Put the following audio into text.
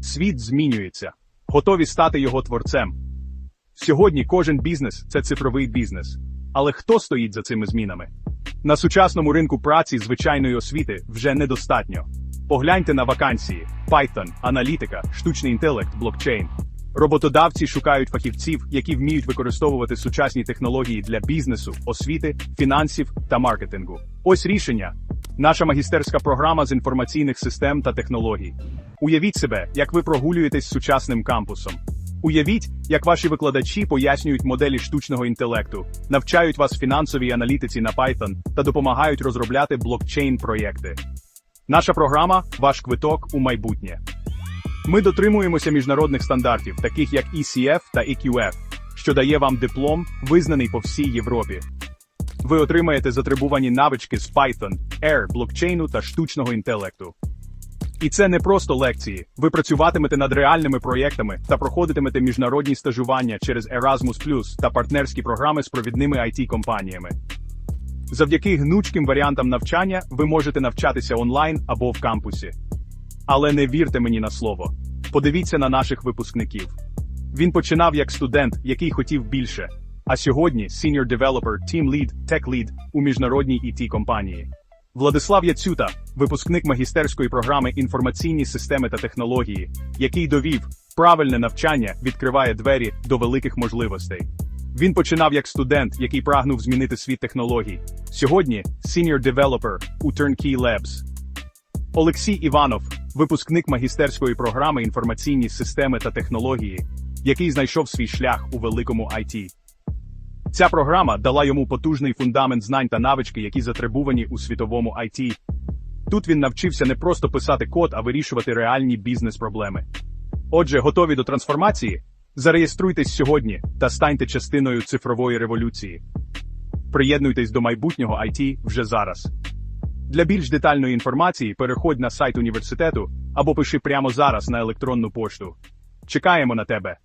Світ змінюється. Готові стати його творцем. Сьогодні кожен бізнес це цифровий бізнес. Але хто стоїть за цими змінами? На сучасному ринку праці звичайної освіти вже недостатньо. Погляньте на вакансії: Python, аналітика, штучний інтелект, блокчейн. Роботодавці шукають фахівців, які вміють використовувати сучасні технології для бізнесу, освіти, фінансів та маркетингу. Ось рішення. Наша магістерська програма з інформаційних систем та технологій. Уявіть себе, як ви прогулюєтесь сучасним кампусом. Уявіть, як ваші викладачі пояснюють моделі штучного інтелекту, навчають вас фінансовій аналітиці на Python та допомагають розробляти блокчейн-проєкти. Наша програма ваш квиток у майбутнє. Ми дотримуємося міжнародних стандартів, таких як ECF та EQF, що дає вам диплом, визнаний по всій Європі. Ви отримаєте затребувані навички з Python, R, блокчейну та штучного інтелекту. І це не просто лекції. Ви працюватимете над реальними проєктами та проходитимете міжнародні стажування через Erasmus та партнерські програми з провідними IT-компаніями. Завдяки гнучким варіантам навчання ви можете навчатися онлайн або в кампусі. Але не вірте мені на слово. Подивіться на наших випускників. Він починав як студент, який хотів більше. А сьогодні Senior Developer, Team Lead, Tech Lead у міжнародній it компанії. Владислав Яцюта, випускник магістерської програми інформаційні системи та технології, який довів, правильне навчання відкриває двері до великих можливостей. Він починав як студент, який прагнув змінити світ технологій. Сьогодні Senior Developer у Turnkey Labs. Олексій Іванов, випускник магістерської програми інформаційні системи та технології, який знайшов свій шлях у великому IT. Ця програма дала йому потужний фундамент знань та навички, які затребувані у світовому IT. Тут він навчився не просто писати код, а вирішувати реальні бізнес-проблеми. Отже, готові до трансформації? Зареєструйтесь сьогодні та станьте частиною цифрової революції. Приєднуйтесь до майбутнього IT вже зараз. Для більш детальної інформації переходь на сайт університету або пиши прямо зараз на електронну пошту. Чекаємо на тебе.